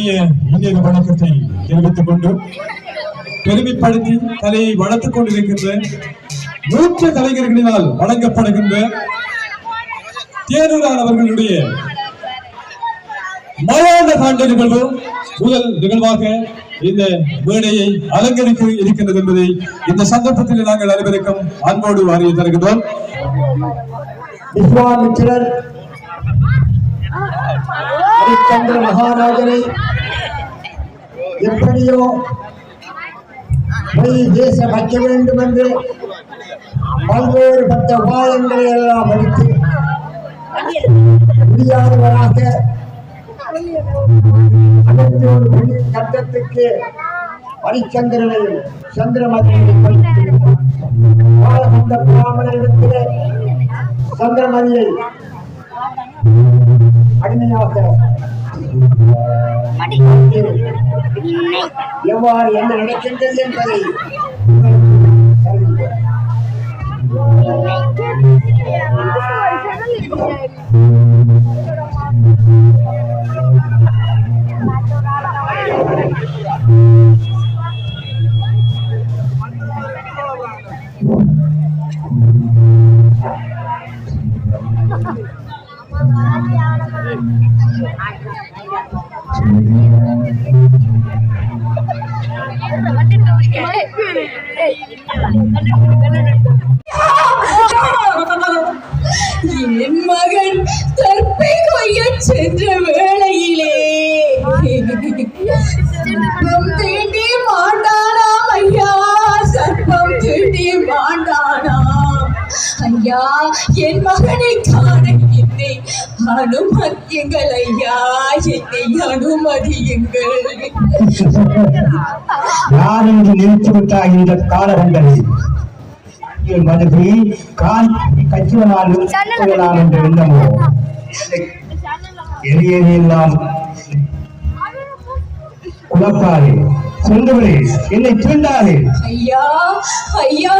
இனிய இனிய வணக்கத்தை தெரிவித்துக் கொண்டு பெருமைப்படுத்தி கலையை வளர்த்துக் கொண்டிருக்கின்ற மூத்த கலைஞர்களினால் வழங்கப்படுகின்ற தேரூரான் அவர்களுடைய மயான காண்ட நிகழ்வு முதல் நிகழ்வாக இந்த மேடையை அலங்கரிக்க இருக்கின்றது என்பதை இந்த சந்தர்ப்பத்தில் நாங்கள் அனைவருக்கும் அன்போடு அறிய தருகின்றோம். ஹரிச்சந்திர மகாராஜனை எப்படியோ பொய் தேசம் வைக்க வேண்டும் என்று பல்வேறுபட்ட உபாயங்களை எல்லாம் அளித்து முடியாதவராக அனைத்து ஒரு பெரிய கட்டத்துக்கு ஹரிச்சந்திரனை சந்திரமதியை பாலகந்த பிராமணரிடத்திலே சந்திரமதியை எவ்வாறு என்ன நடக்கின்றது என்பதை என் மகன் தற்பை கொய்ய சென்ற வேளையிலே. சர்ப்பம் தீண்டி மாண்டானாம் ஐயா சர்ப்பம் தீண்டி மாண்டானாம் ஐயா என் மகனை காண அனுமதியுங்கள் ஐயா என்னை அனுமதியுங்கள் யார் என்று நிறுத்திவிட்டாய் இந்த காலகண்டத்தில் மதுரை கால் கச்சிவனால் கொள்ளலாம் என்ற எண்ணமோ எரியெல்லாம் குழப்பாதே. சொல்லுகளே என்னை தீண்டாதே ஐயா ஐயா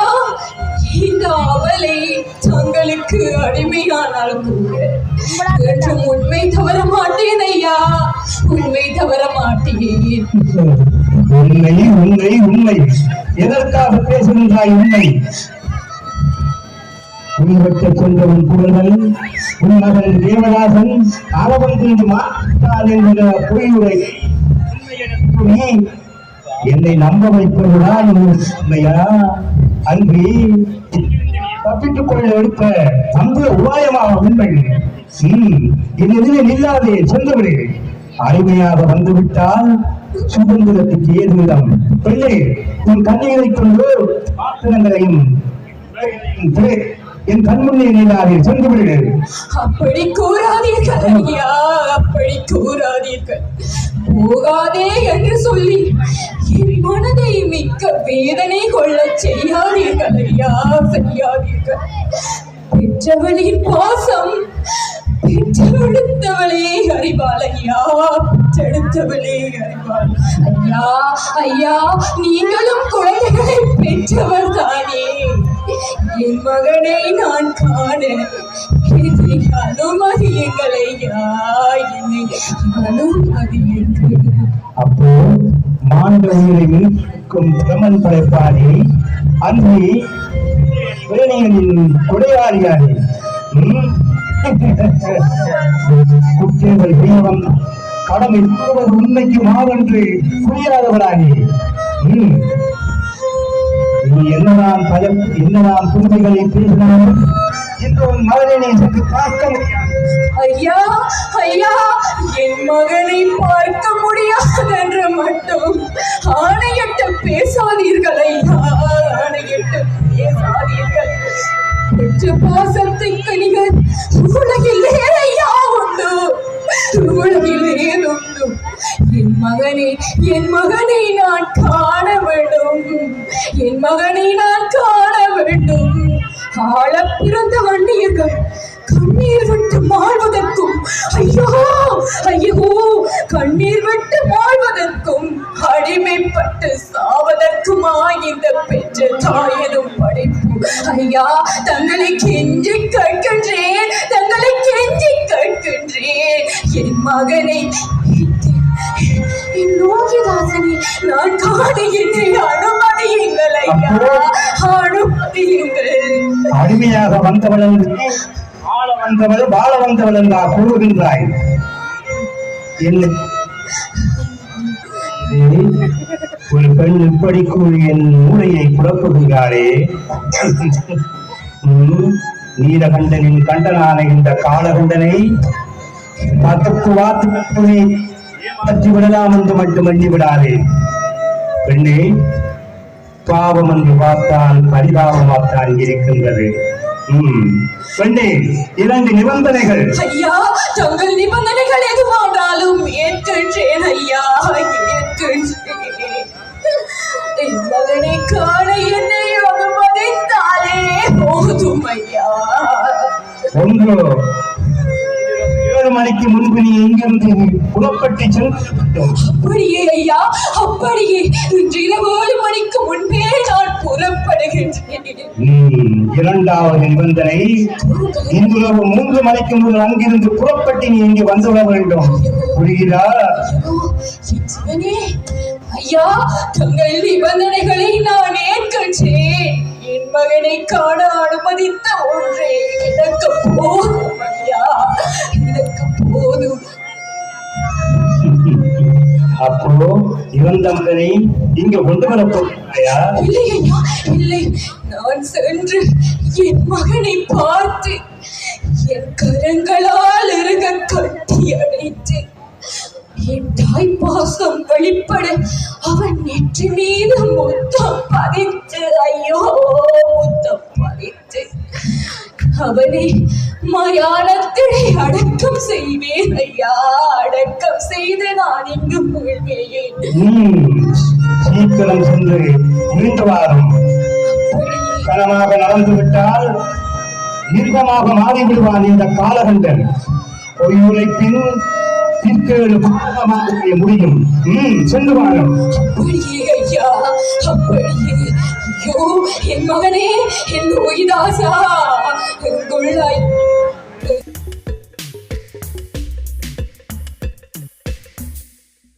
இந்த அவலை தங்களுக்கு அடிமையானால் கூட. என்றும் உண்மை தவற மாட்டேன் ஐயா. உண்மை தவற மாட்டேன். உண்மை உண்மை உண்மை. எதற்காக பேசுகின்றாய் உண்மை? உன்வட்ட சென்றவன் புகழ்கள் உன் மகன் தேவதாசன் அரவன் கொண்டு மாட்டான் என்கிற பொய்யுரை என்னை நம்ப வைப்பதுதான் உண்மையா அன்றி தப்பித்துக் கொள்ள எடுத்த அந்த உபாயமாக உண்மை சீ என் எதிரே நில்லாதே சென்றவரே. அருமையாக வந்துவிட்டால் சுதந்திரத்துக்கு ஏதுமிடம் பிள்ளை உன் கண்ணீரை கொண்டு பாத்திரங்களையும் என் கண்முன்னே நில்லாதே சென்று விடு அப்படி கூறாதீர்கள் ஐயா அப்படி கூறாதீர்கள். போகாதே என்று சொல்லி என் மனதை மிக்க வேதனை கொள்ளச் செய்யாதீர்கள் ஐயா செய்யாதீர்கள். பெற்றவளின் பாசம் பெற்றெடுத்தவளே அறிவாள் ஐயா பெற்றெடுத்தவளே அறிவாள். ஐயா ஐயா நீங்களும் குழந்தைகளை பெற்றவர் தானே. என் மகனை நான் காண என்னை அனுமதியுங்கள் ஐயா என்னை அனுமதியுங்கள். அப்போ மாண்ட உயிரை மீட்கும் பிரமன் படைப்பாளி அன்றி வேணியனின் கொடையாளியாளி ம்? குற்றங்கள் தெய்வம் கடமை கூறுவது உண்மைக்கு மாவென்று புரியாதவரானே ம். நீ என்னதான் பயம் என்னதான் புதுமைகளை பேசினாலும் இன்று உன் மகனை சென்று பார்க்க முடியாது ஐயா ஐயா என் மகனை பார்க்க முடியாது என்று மட்டும் ஆணையிட்டு பேசாதீர்கள் ஐயா ஆணையிட்டு பேசாதீர்கள். பெற்ற பாசத்துக்கு நீங்கள் உலகிலே ஐயா உண்டு? உலகிலே உண்டு? என் மகனை என் மகனை நான் காண வேண்டும். என் மகனை ஐயோ ஐயோ கண்ணீர் விட்டு மாழ்வதற்கும் அடிமைப்பட்டு சாவதற்குமா இந்த பெற்ற தாயனும் படைப்பு. ஐயா தங்களை கெஞ்சி கேட்கின்றேன் தங்களை கெஞ்சி கேட்கின்றேன். என் மகனை நான் காணுகின்ற அனுமதியுங்கள் ஐயா அனுமதியுங்கள். அடிமையாக வந்தவள் ஆள வாழ வந்தவள் என்றா கூறுகின்றாய் என்ன ஒரு பெண் இப்படி கூறி என் மூளையை குழப்புகின்றாரே ம், நீலகண்டனின் கண்டனான இந்த காலகண்டனை பத்துக்கு வாத்து பற்றி விடலாம் என்று மட்டும் எண்ணி விடாதே பெண்ணே பாவம் என்று பார்த்தால் பரிதாபமாகத்தான் இருக்கின்றது. பெண்ணே இரண்டு நிபந்தனைகள். ஐயா தங்கள் நிபந்தனைகள் எதுவானாலும் ஏற்கின்றேன் ஐயா ஏற்கின்றேன் என் மகனை காண என்னை அனுமதித்தாலே போதும் ஐயா. ஒன்று ஏழு மணிக்கு முன்பு நீ எங்கிருந்து புறப்பட்டு அப்படியே ஐயா அப்படியே இன்று இரவு ஏழு மணிக்கு முன்பே நான் புறப்படுகின்றேன். இரண்டாவது நிபந்தனை இன்றிரவு மூன்று மணிக்கு முதல் அங்கிருந்து புறப்பட்டு நீ இங்கு வந்துவிட வேண்டும். புரிகிறா ஐயா தங்கள் நிபந்தனைகளை நான் ஏற்கின்றேன் என் மகனை காண அனுமதித்த ஒன்றே எனக்கு போதும் ஐயா. எனக்கு போதும். அப்போ இறந்த மகனை இங்க கொண்டு வரப் போகிறாயா? இல்லை ஐயா இல்லை. நான் சென்று என் மகனை பார்த்து என் கரங்களால் இருக கட்டி அடைத்து என் தாய் பாசம் வெளிப்பட அவன் நெற்றி மீது முத்தம் பதித்து ஐயோ முத்தம் பதித்து அவனை மயானத்தில் அடக்கம் செய்வேன் ஐயா. அடக்கம் செய்து நான் இங்கு ம், சீக்கிரம் சென்று மீண்டு வாரும் கனமாக நடந்து விட்டால் மிருகமாக மாறிவிடுவான் இந்த காலகண்டன். பொய்யுரைப்பின் பிற்கேடு பாகமாக முடியும். ம், சென்று வாரும். அப்படியே ஐயா அப்படியே. ஐயோ என் மகனே என் உயிதாசா எங்குள்ளாய்